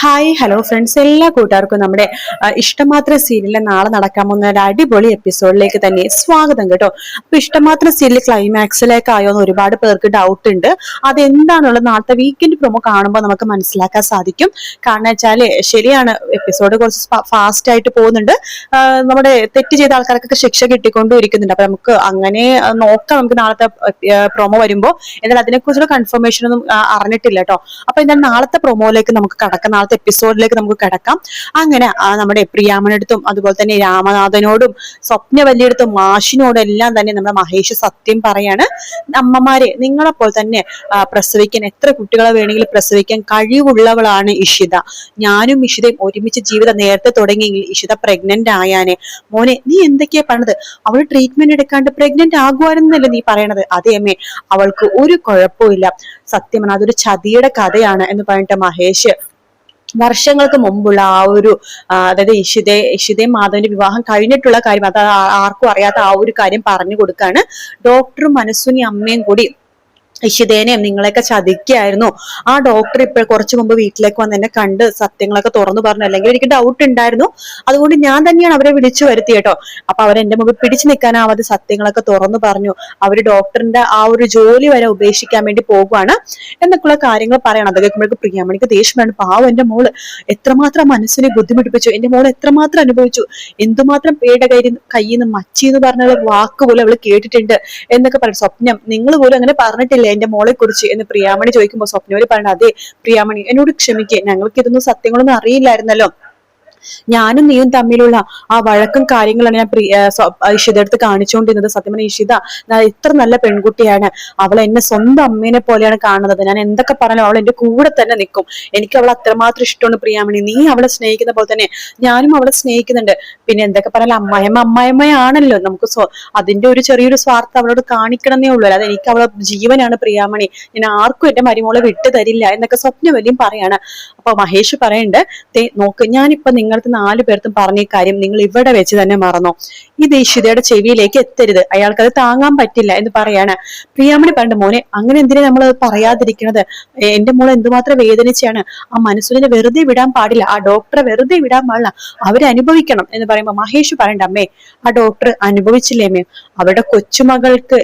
Hi hello friends എല്ലാ കൂട്ടുകാർക്കും നമ്മുടെ ഇഷ്ടമാത്ര സീരിയലിൽ നാളെ നടക്കാൻ പോകുന്ന ഒരു അടിപൊളി എപ്പിസോഡിലേക്ക് തന്നെ സ്വാഗതം കേട്ടോ. അപ്പൊ ഇഷ്ടമാത്ര സീരിയൽ ക്ലൈമാക്സിലേക്ക് ആയോ എന്ന് ഒരുപാട് പേർക്ക് ഡൗട്ട് ഉണ്ട്. അതെന്താണുള്ളത് നാളത്തെ വീക്കെൻഡ് പ്രൊമോ കാണുമ്പോൾ നമുക്ക് മനസ്സിലാക്കാൻ സാധിക്കും. കാരണം വെച്ചാൽ ശരിയാണ് എപ്പിസോഡ് കുറച്ച് ഫാസ്റ്റ് ആയിട്ട് പോകുന്നുണ്ട്. നമ്മുടെ തെറ്റ് ചെയ്ത ആൾക്കാർക്കൊക്കെ ശിക്ഷ കിട്ടിക്കൊണ്ടും ഇരിക്കുന്നുണ്ട് അപ്പൊ നമുക്ക് അങ്ങനെ നോക്കാം നമുക്ക് നാളത്തെ പ്രൊമോ വരുമ്പോൾ. എന്നാൽ അതിനെക്കുറിച്ചുള്ള കൺഫർമേഷൻ ഒന്നും അറിഞ്ഞിട്ടില്ല കേട്ടോ. അപ്പൊ എന്നാൽ നാളത്തെ പ്രൊമോയിലേക്ക് നമുക്ക് കടക്കാം. നാളത്തെ എപ്പിസോഡിലേക്ക് നമുക്ക് കിടക്കാം. അങ്ങനെ നമ്മുടെ പ്രിയാമനടുത്തും അതുപോലെ തന്നെ രാമനാഥനോടും സ്വപ്ന വലിയടുത്തും മാഷിനോടും എല്ലാം തന്നെ നമ്മുടെ മഹേഷ് സത്യം പറയാണ്. അമ്മമാരെ നിങ്ങളെപ്പോൾ തന്നെ പ്രസവിക്കാൻ എത്ര കുട്ടികളെ വേണമെങ്കിലും പ്രസവിക്കാൻ കഴിവുള്ളവളാണ് ഇഷിത. ഞാനും ഇഷിതയും ഒരുമിച്ച് ജീവിതം നേരത്തെ തുടങ്ങിയെങ്കിൽ ഇഷിത പ്രഗ്നന്റ് ആയാനെ. മോനെ നീ എന്തൊക്കെയാ പറഞ്ഞത്? അവൾ ട്രീറ്റ്മെന്റ് എടുക്കാണ്ട് പ്രഗ്നന്റ് ആകുവാനെന്നല്ലേ നീ പറയണത്? അതേ അമ്മേ അവൾക്ക് ഒരു കുഴപ്പമില്ല സത്യമാണ് അതൊരു ചതിയുടെ കഥയാണ് എന്ന് പറഞ്ഞിട്ട് മഹേഷ് വർഷങ്ങൾക്ക് മുമ്പുള്ള ആ ഒരു അതായത് ഇഷിതേ ഇഷിതയും മാധവന്റെ വിവാഹം കഴിഞ്ഞിട്ടുള്ള കാര്യം അത് ആർക്കും അറിയാത്ത ആ ഒരു കാര്യം പറഞ്ഞു കൊടുക്കാണ്. ഡോക്ടറും മനസ്സുനി അമ്മയും കൂടി ഇഷിതേനെയും നിങ്ങളെയൊക്കെ ചതിക്കായിരുന്നു. ആ ഡോക്ടർ ഇപ്പോൾ കുറച്ചു മുമ്പ് വീട്ടിലേക്ക് വന്ന് എന്നെ കണ്ട് സത്യങ്ങളൊക്കെ തുറന്നു പറഞ്ഞു. അല്ലെങ്കിൽ എനിക്ക് ഡൗട്ട് ഉണ്ടായിരുന്നു. അതുകൊണ്ട് ഞാൻ തന്നെയാണ് അവരെ വിളിച്ചു വരുത്തി കേട്ടോ അപ്പൊ അവരെന്റെ മുമ്പ് പിടിച്ചു നിൽക്കാനാവാതെ സത്യങ്ങളൊക്കെ തുറന്നു പറഞ്ഞു. അവർ ഡോക്ടറിന്റെ ആ ഒരു ജോലി വരെ ഉപേക്ഷിക്കാൻ വേണ്ടി പോകുവാണ് എന്നൊക്കെയുള്ള കാര്യങ്ങൾ പറയണം. അത് കേൾക്കുമ്പോഴേക്ക് പ്രിയാമണിക്ക് ദേഷ്യമാണ്. പാവം എന്റെ മോൾ. എത്രമാത്രം മനസ്സിനെ ബുദ്ധിമുട്ടിപ്പിച്ചു. എന്റെ മോൾ എത്രമാത്രം അനുഭവിച്ചു. എന്തുമാത്രം പേട കയ്യിൽ കയ്യിൽ നിന്ന് മച്ചി എന്ന് പറഞ്ഞ വാക്ക് പോലും അവൾ കേട്ടിട്ടുണ്ട് എന്നൊക്കെ പറയും സ്വപ്നം. നിങ്ങൾ പോലും അങ്ങനെ പറഞ്ഞിട്ടില്ല? എന്റെ മോളെ കുറിച്ച് എന്ന് പ്രിയാമണി ചോദിക്കുമ്പോൾ സ്വപ്നവര് പറഞ്ഞു അതെ പ്രിയാമണി എന്നോട് ക്ഷമിക്കേ. ഞങ്ങൾക്ക് ഇതൊന്നും സത്യങ്ങളൊന്നും അറിയില്ലായിരുന്നല്ലോ. ഞാനും നീയും തമ്മിലുള്ള ആ വഴക്കും കാര്യങ്ങളാണ് ഞാൻ ഇഷിത എടുത്ത് കാണിച്ചുകൊണ്ടിരുന്നത് സത്യം പറഞ്ഞ ഇഷിത ഇത്ര നല്ല പെൺകുട്ടിയാണ്. അവൾ എന്നെ സ്വന്തം അമ്മേനെ പോലെയാണ് കാണുന്നത്. ഞാൻ എന്തൊക്കെ പറഞ്ഞാലും അവൾ എന്റെ കൂടെ തന്നെ നിൽക്കും. എനിക്ക് അവൾ അത്രമാത്രം ഇഷ്ടമാണ് പ്രിയാമണി. നീ അവളെ സ്നേഹിക്കുന്ന പോലെ തന്നെ ഞാനും അവളെ സ്നേഹിക്കുന്നുണ്ട്. പിന്നെ എന്തൊക്കെ പറഞ്ഞാലും അമ്മായിമ്മ അമ്മായിമ്മയാണല്ലോ. നമുക്ക് അതിന്റെ ഒരു ചെറിയൊരു സ്വാർത്ഥ അവളോട് കാണിക്കണമെന്നേ ഉള്ളൂ. അല്ലാതെ എനിക്ക് അവളെ ജീവനാണ് പ്രിയാമണി. ഞാൻ ആർക്കും എന്റെ മരുമോളെ വിട്ടു തരില്ല എന്നൊക്കെ സ്വപ്നം സ്വപ്നവലിയും പറയാണ്. അപ്പൊ മഹേഷ് പറയണ്ട് "ദേ നോക്ക് ഞാനിപ്പോ നിങ്ങളുടെ നാലു പേർക്കും പറഞ്ഞ കാര്യം നിങ്ങൾ ഇവിടെ വെച്ച് തന്നെ മറന്നോ. ഇത് ഇഷിതയുടെ ചെവിയിലേക്ക് എത്തരുത്. അയാൾക്ക് അത് താങ്ങാൻ പറ്റില്ല എന്ന് പറയാണ്. പ്രിയാമണി പണ്ട് മോനെ അങ്ങനെ എന്തിനാ നമ്മൾ പറയാതിരിക്കണത് എന്റെ മോൾ എന്തുമാത്രം വേദനിച്ചാണ്. ആ മനസ്സിനെ വെറുതെ വിടാൻ പാടില്ല. ആ ഡോക്ടറെ വെറുതെ വിടാൻ പാടില്ല. അവരനുഭവിക്കണം എന്ന് പറയുമ്പോ മഹേഷ് പറയണ്ട അമ്മേ ആ ഡോക്ടർ അനുഭവിച്ചില്ലേ അമ്മേ? അവരുടെ കൊച്ചുമകൾക്ക്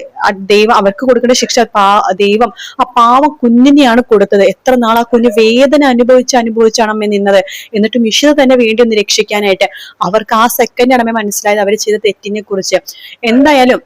ദൈവം അവർക്ക് കൊടുക്കേണ്ട ശിക്ഷ പാ ദൈവം ആ പാവ കുഞ്ഞിനെയാണ് കൊടുത്തത്. എത്ര നാൾ ആ കുഞ്ഞ് വേദന അനുഭവിച്ച് അനുഭവിച്ചാണ് അമ്മ നിന്നത്? എന്നിട്ടും ഇഷിത തന്നെ വേണ്ടി ഒന്ന് രക്ഷിക്കാനായിട്ട്. അവർക്ക് ആ സെക്കൻഡാണ് അമ്മ മനസ്സിലായത് അവർ ചെയ്ത തെറ്റിനെ കുറിച്ച് എന്തായാലും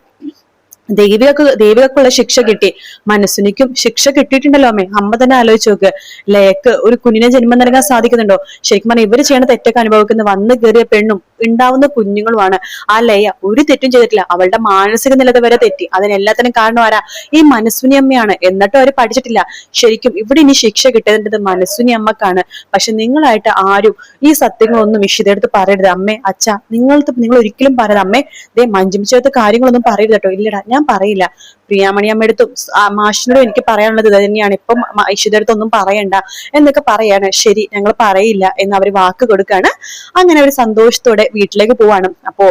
ദൈവികക്ക് ദൈവികക്കുള്ള ശിക്ഷ കിട്ടി. മനസ്സിനിക്കും ശിക്ഷ കിട്ടിയിട്ടുണ്ടല്ലോ അമ്മേ. അമ്മ തന്നെ ആലോചിച്ച് നോക്ക്. ലയക്ക് ഒരു കുഞ്ഞിനെ ജന്മം നൽകാൻ സാധിക്കുന്നുണ്ടോ? ശരിക്കും പറഞ്ഞാൽ ഇവർ ചെയ്യണ തെറ്റൊക്കെ അനുഭവിക്കുന്ന. വന്ന് കയറിയ പെണ്ണും ഉണ്ടാവുന്ന കുഞ്ഞുങ്ങളുമാണ്. ആ ലയ ഒരു തെറ്റും ചെയ്തിട്ടില്ല. അവളുടെ മാനസിക നിലത വരെ തെറ്റി. അതിനെല്ലാത്തിനും കാരണം ആരാ? ഈ മനസ്സുനി അമ്മയാണ്. എന്നിട്ടും അവർ പഠിച്ചിട്ടില്ല. ശരിക്കും ഇവിടെ ഇനി ശിക്ഷ കിട്ടേണ്ടത് മനസ്സുനി അമ്മക്കാണ്. പക്ഷെ നിങ്ങളായിട്ട് ആരും ഈ സത്യങ്ങളൊന്നും വിശദെടുത്ത് പറയരുത്. അമ്മേ അച്ഛ നിങ്ങൾ നിങ്ങൾ ഒരിക്കലും പറയരുത്. അമ്മേ ദേ മഞ്ചിമിച്ചെടുത്ത് കാര്യങ്ങളൊന്നും പറയരുത് കേട്ടോ. ഇല്ലടാ ഞാൻ പറയില്ല. പ്രിയാമണി അമ്മ എടുത്തും ആ മാഷിനോടും എനിക്ക് പറയാനുള്ളത് ഇത് തന്നെയാണ് ഇപ്പം ഇഷിതടുത്ത് ഒന്നും പറയണ്ട എന്നൊക്കെ പറയാണ്. ശരി ഞങ്ങൾ പറയില്ല എന്ന് അവർ വാക്ക് കൊടുക്കാണ്. അങ്ങനെ അവർ സന്തോഷത്തോടെ വീട്ടിലേക്ക് പോവാണ്. അപ്പോ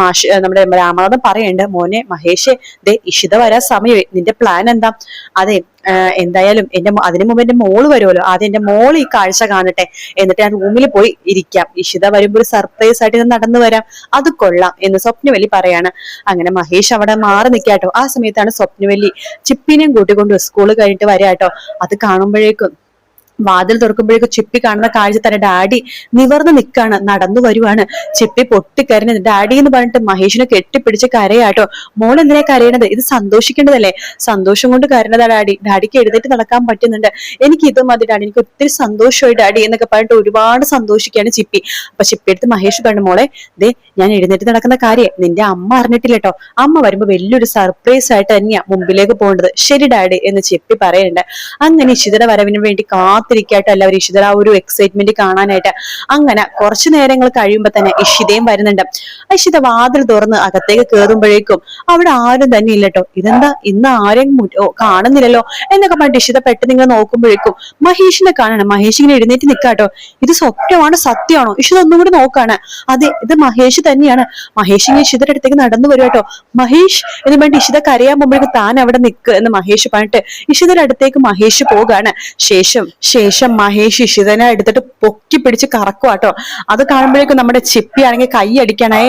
മാഷ് നമ്മുടെ രാമനാഥൻ പറയണ്ട് മോനെ മഹേഷ് ദേ ഇഷിത വരാൻ സമയമായി. നിന്റെ പ്ലാൻ എന്താ? അതെ എന്തായാലും എന്റെ അതിനു മുമ്പ് എന്റെ മോൾ വരുമല്ലോ ആദ്യം എന്റെ മോൾ ഈ കാഴ്ച കാണട്ടെ. എന്നിട്ട് ഞാൻ റൂമിൽ പോയി ഇരിക്കാം. ഇഷിത വരുമ്പോൾ ഒരു സർപ്രൈസ് ആയിട്ട് ഞാൻ നടന്നു വരാം. അത് കൊള്ളാം എന്ന് സ്വപ്നവല്ലി പറയാണ്. അങ്ങനെ മഹേഷ് അവിടെ മാറി നിൽക്കാട്ടോ ആ സമയത്താണ് സ്വപ്നവല്ലി ചിപ്പിനെയും കൂട്ടിക്കൊണ്ട് സ്കൂൾ കഴിഞ്ഞിട്ട് വരാട്ടോ അത് കാണുമ്പോഴേക്കും വാതിൽ തുറക്കുമ്പോഴേക്കും ചിപ്പി കാണുന്ന കാഴ്ച തന്നെ ഡാഡി നിവർന്ന് നിൽക്കാണ് നടന്നു വരുവാണ്. ചിപ്പി പൊട്ടിക്കരഞ്ഞത് ഡാഡി എന്ന് പറഞ്ഞിട്ട് മഹേഷിനെ കെട്ടിപ്പിടിച്ച് കരയാട്ടോ. മോൾ എന്തിനാ കരയണത്? ഇത് സന്തോഷിക്കേണ്ടതല്ലേ? സന്തോഷം കൊണ്ട് കരഞ്ഞതാ ഡാഡി. ഡാഡിക്ക് എഴുന്നേറ്റ് നടക്കാൻ പറ്റുന്നുണ്ട്. എനിക്ക് ഇത് മതി ഡാഡി. എനിക്ക് ഒത്തിരി സന്തോഷമായി ഡാഡി എന്നൊക്കെ പറഞ്ഞിട്ട് ഒരുപാട് സന്തോഷിക്കുകയാണ് ചിപ്പി. അപ്പൊ ചിപ്പി എടുത്ത് മഹേഷ് പറഞ്ഞു മോളെ ദേ ഞാൻ എഴുന്നേറ്റ് നടക്കുന്ന കാര്യം നിന്റെ അമ്മ അറിഞ്ഞിട്ടില്ല കേട്ടോ അമ്മ വരുമ്പോ വലിയൊരു സർപ്രൈസ് ആയിട്ട് തന്നെയാ മുമ്പിലേക്ക് പോകേണ്ടത്. ശരി ഡാഡി എന്ന് ചിപ്പി പറയുന്നുണ്ട്. അങ്ങനെ ഇഷിതയുടെ വരവിന് വേണ്ടി കാത്തിരിക്കായിട്ട് എല്ലാവരും ഇഷിതയുടെ ആ ഒരു എക്സൈറ്റ്മെന്റ് കാണാനായിട്ട് അങ്ങനെ കുറച്ചു നേരങ്ങൾ കഴിയുമ്പോ തന്നെ ഇഷിതയും വരുന്നുണ്ട്. ഇഷിത വാതിൽ തുറന്ന് അകത്തേക്ക് കയറുമ്പോഴേക്കും അവിടെ ആരും തന്നെ ഇല്ലട്ടോ. ഇതെന്താ? ഇന്ന് ആരെയും കാണുന്നില്ലല്ലോ എന്നൊക്കെ പറഞ്ഞിട്ട് ഇഷിത പെട്ടെന്ന് ഇങ്ങനെ നോക്കുമ്പോഴേക്കും മഹേഷിനെ കാണണം. മഹേഷ് ഇങ്ങനെ എഴുന്നേറ്റ് നിൽക്കാട്ടോ ഇത് സ്വപ്നമാണ് സത്യമാണോ? ഇഷിത ഒന്നും കൂടി നോക്കാണ്. അതെ ഇത് മഹേഷ് തന്നെയാണ്. മഹേഷ് ഇങ്ങനെ ഇഷിതയുടെ അടുത്തേക്ക് നടന്നു വരും കേട്ടോ. മഹേഷ് എന്ന് പറഞ്ഞിട്ട് ഇഷിത കരയാൻ പോകുമ്പോഴേക്കും താൻ അവിടെ നിൽക്കുക എന്ന് മഹേഷ് പറഞ്ഞിട്ട് ഇഷിതയുടെ അടുത്തേക്ക് മഹേഷ് പോകാണ്. ശേഷം ശേഷം മഹേഷ് ഇഷിതനെ എടുത്തിട്ട് പൊക്കി പിടിച്ച് കറക്കുക കേട്ടോ അത് കാണുമ്പോഴേക്കും നമ്മുടെ ചിപ്പി ആണെങ്കിൽ കൈ അടിക്കണം. ഏ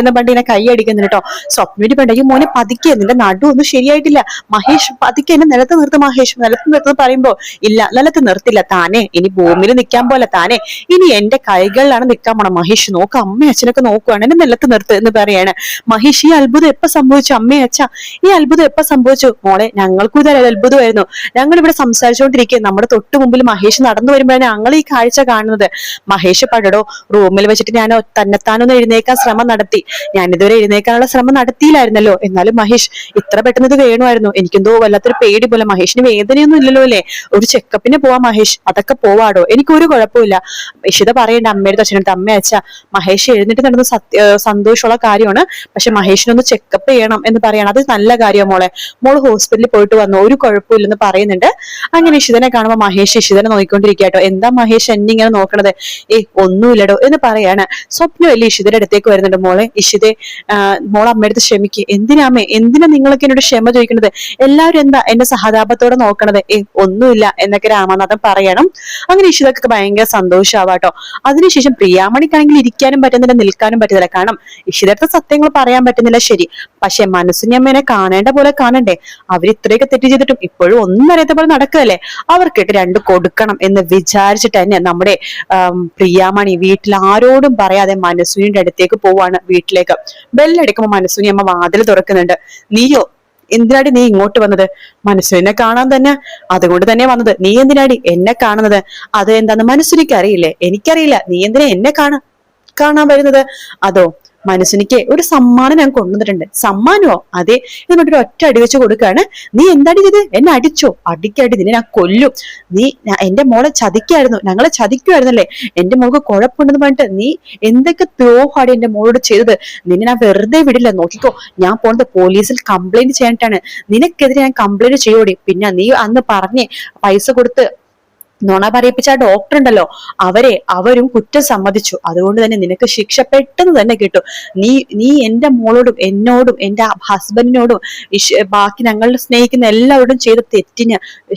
എന്ന് പറഞ്ഞിട്ട് ഇങ്ങനെ കൈ അടിക്കുന്നു കേട്ടോ സ്വപ്നയുടെ പണ്ടെങ്കിൽ മോനെ പതുക്കെ നിന്റെ നടു ഒന്നും ശരിയായിട്ടില്ല. മഹേഷ് പതുക്കെ എന്നെ നിലത്ത് നിർത്ത് മഹേഷ്. നിലത്ത് നിർത്തുന്ന പറയുമ്പോ ഇല്ല നിലത്ത് നിർത്തില്ല താനെ. ഇനി ഭൂമിയിൽ നിൽക്കാൻ പോലെ താനെ. ഇനി എന്റെ കൈകളിലാണ് നിൽക്കാൻ പോണം. മഹേഷ് നോക്ക് അമ്മ അച്ഛനൊക്കെ നോക്കുവാണ്. എന്നെ നിലത്ത് നിർത്ത് എന്ന് പറയാണ്. മഹേഷ് ഈ അത്ഭുതം എപ്പോ സംഭവിച്ചു? അമ്മേ അച്ഛ ഈ അത്ഭുതം എപ്പോ സംഭവിച്ചു? മോളെ ഞങ്ങൾക്കും ഇതൊരു അത്ഭുതമായിരുന്നു. ഞങ്ങൾ ഇവിടെ സംസാരിച്ചുകൊണ്ടിരിക്കുക നമ്മുടെ തൊട്ട് മുമ്പിൽ മഹേഷ് നടന്നു വരുമ്പോഴാണ് ഞങ്ങൾ ഈ കാഴ്ച കാണുന്നത്. മഹേഷ് പടടോ റൂമിൽ വെച്ചിട്ട് ഞാൻ തന്നെത്താനൊന്ന് എഴുന്നേക്കാൻ ശ്രമം നടത്തി. ഞാൻ ഇതുവരെ എഴുന്നേക്കാനുള്ള ശ്രമം നടത്തിയില്ലായിരുന്നല്ലോ. എന്നാലും മഹേഷ് ഇത്ര പെട്ടെന്ന് ഇത് വേണമായിരുന്നു. എനിക്കെന്തോ വല്ലാത്തൊരു പേടി പോലെ മഹേഷിന് വേദനയൊന്നും ഇല്ലല്ലോ അല്ലേ? ഒരു ചെക്കപ്പിന് പോവാ മഹേഷ്. അതൊക്കെ പോവാടോ. എനിക്കൊരു കുഴപ്പമില്ല ഇഷിത പറയണ്ട. അമ്മയുടെ അച്ഛനടുത്ത് അമ്മ അച്ഛ. മഹേഷ് എഴുന്നേറ്റ് നടന്ന സത്യ സന്തോഷമുള്ള കാര്യമാണ്. പക്ഷെ മഹേഷിനൊന്ന് ചെക്കപ്പ് ചെയ്യണം എന്ന് പറയണം. അത് നല്ല കാര്യമാണ് മോളെ. മോൾ ഹോസ്പിറ്റലിൽ പോയിട്ട് വന്നു. ഒരു കുഴപ്പമില്ലെന്ന് പറയുന്നുണ്ട്. അങ്ങനെ ഇഷിതനെ കാണുമ്പോൾ മഹേഷ് നോക്കിക്കൊണ്ടിരിക്കുക കേട്ടോ എന്താ മഹേഷ് എന്നെ ഇങ്ങനെ നോക്കണത്? ഏ ഒന്നുമില്ലടോ എന്ന് പറയാണ്. സ്വപ്നം അല്ലേ ഇഷിതയുടെ അടുത്തേക്ക് വരുന്നുണ്ട് മോളെ. ഇഷിതെ മോളെ അമ്മയടുത്ത് ക്ഷമിക്ക്. എന്തിനാമേ എന്തിനാ നിങ്ങളൊക്കെ എന്നോട് ക്ഷമ ചോദിക്കുന്നത് എല്ലാവരും എന്താ എന്റെ സഹതാപത്തോടെ നോക്കണത്? ഏ ഒന്നുമില്ല എന്നൊക്കെ രാമനാഥൻ പറയണം. അങ്ങനെ ഇഷിതൊക്കെ ഭയങ്കര സന്തോഷമാവാട്ടോ അതിനുശേഷം പ്രിയാമണിക്കാണെങ്കിൽ ഇരിക്കാനും പറ്റുന്നില്ല നിൽക്കാനും പറ്റുന്നില്ല. കാരണം ഇഷിതടുത്ത സത്യങ്ങൾ പറയാൻ പറ്റുന്നില്ല ശരി. പക്ഷെ മനസ്സിനെ അമ്മേനെ കാണേണ്ട പോലെ കാണണ്ടേ? അവർ ഇത്രയൊക്കെ തെറ്റ് ചെയ്തിട്ടും ഇപ്പോഴും ഒന്നും അറിയാത്ത പോലെ നടക്കുകയല്ലേ? അവർക്കിട്ട് രണ്ട് കൊടുക്കണം എന്ന് വിചാരിച്ചിട്ട് തന്നെ നമ്മുടെ പ്രിയാമണി വീട്ടിൽ ആരോടും പറയാതെ മനസ്സുനിയുടെ അടുത്തേക്ക് പോവാണ് വീട്ടിലേക്ക്. ബെല്ലടിക്കുമ്പോൾ മനസ്സുനി അമ്മ വാതിൽ തുറക്കുന്നുണ്ട്. നീയോ എന്തിനാടി നീ ഇങ്ങോട്ട് വന്നത്? മനസ്സുവിനെ കാണാൻ തന്നെ അതുകൊണ്ട് തന്നെ വന്നത്. നീ എന്തിനാടി എന്നെ കാണുന്നത്? അത് എന്താന്ന് മനസ്സുനിക്ക് അറിയില്ലേ? എനിക്കറിയില്ല. നീ എന്തിനാ എന്നെ കാണാൻ കാണാൻ വരുന്നത്? അതോ മനസ്സിനിക്ക് ഒരു സമ്മാനം ഞാൻ കൊണ്ടുവന്നിട്ടുണ്ട്. സമ്മാനമോ അതെ. എന്നിട്ടൊരു ഒറ്റ അടി വെച്ച് കൊടുക്കാണ് നീ എന്താടി ചെയ്ത് എന്നെ അടിച്ചോ? അടിക്കടി നിന്നെ ഞാൻ കൊല്ലും. നീ എന്റെ മോളെ ചതിക്കായിരുന്നു. ഞങ്ങളെ ചതിക്കുമായിരുന്നല്ലേ എന്റെ മോൾക്ക് കുഴപ്പമുണ്ടെന്ന് പറഞ്ഞിട്ട് നീ എന്തൊക്കെ ദ്രോഹാടി എന്റെ മോളോട് ചെയ്തത്? നിന്നെ ഞാൻ വെറുതെ വിടില്ല. നോക്കിക്കോ. ഞാൻ പോണത് പോലീസിൽ കംപ്ലൈന്റ് ചെയ്യാനായിട്ടാണ്. നിനക്കെതിരെ ഞാൻ കംപ്ലൈന്റ് ചെയ്യോടി പിന്നെ നീ അന്ന് പറഞ്ഞേ പൈസ കൊടുത്ത് നുണ പറയിപ്പിച്ച ആ ഡോക്ടർ ഉണ്ടല്ലോ അവരെ അവരും കുറ്റം സമ്മതിച്ചു. അതുകൊണ്ട് തന്നെ നിനക്ക് ശിക്ഷ പെട്ടെന്ന് തന്നെ കിട്ടും. നീ നീ എന്റെ മോളോടും എന്നോടും എന്റെ ഹസ്ബൻഡിനോടും ബാക്കി ഞങ്ങൾ സ്നേഹിക്കുന്ന എല്ലാവരോടും ചെയ്ത തെറ്റിന്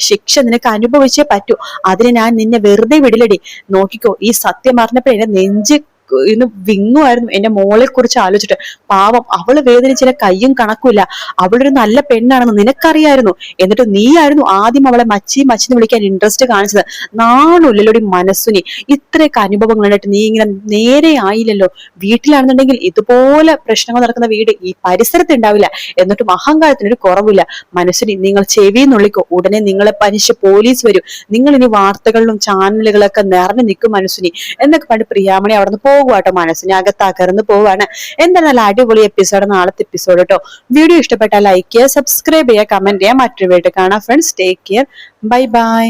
ശിക്ഷ നിനക്ക് അനുഭവിച്ചേ പറ്റൂ. അതിന് ഞാൻ നിന്നെ വെറുതെ വിടിലടി നോക്കിക്കോ ഈ സത്യം അറിഞ്ഞപ്പോ എന്റെ നെഞ്ച് ഇന്ന് വിങ്ങുമായിരുന്നു എന്റെ മോളെ കുറിച്ച് ആലോചിച്ചിട്ട്. പാവം അവൾ വേദനിച്ചില്ല കയ്യും കണക്കുമില്ല. അവളൊരു നല്ല പെണ്ണാണെന്ന് നിനക്കറിയായിരുന്നു. എന്നിട്ട് നീയായിരുന്നു ആദ്യം അവളെ മച്ചി മച്ചിന്ന് വിളിക്കാൻ ഇൻട്രസ്റ്റ് കാണിച്ചത്. നാണുല്ലല്ലോടി മനസ്സുനി. ഇത്രയൊക്കെ അനുഭവങ്ങൾ ഉണ്ടായിട്ട് നീ ഇങ്ങനെ നേരെ ആയില്ലല്ലോ. വീട്ടിലാണെന്നുണ്ടെങ്കിൽ ഇതുപോലെ പ്രശ്നങ്ങൾ നടക്കുന്ന വീട് ഈ പരിസരത്ത് ഉണ്ടാവില്ല. എന്നിട്ടും അഹങ്കാരത്തിനൊരു കുറവില്ല. മനസ്സിനെ നിങ്ങൾ ചെവി നുള്ളിക്കോ. ഉടനെ നിങ്ങളെ പനിച്ച് പോലീസ് വരും. നിങ്ങൾ ഇനി വാർത്തകളിലും ചാനലുകളൊക്കെ നിറഞ്ഞു നിൽക്കും മനസ്സിനി. എന്നൊക്കെ പണ്ട് പ്രിയാമണി അവിടെ നിന്ന് പോകുവാട്ടോ മനസ്സിനെ അകത്താക്കറന്ന് പോവാണ്. എന്താ നല്ല അടിപൊളി എപ്പിസോഡ് നാളത്തെ എപ്പിസോഡ് കേട്ടോ വീഡിയോ ഇഷ്ടപ്പെട്ടാൽ ലൈക്ക് ചെയ്യുക സബ്സ്ക്രൈബ് ചെയ്യുക കമന്റ് ചെയ്യുക. മറ്റൊരു വീട്ടിൽ കാണാം friends take care bye bye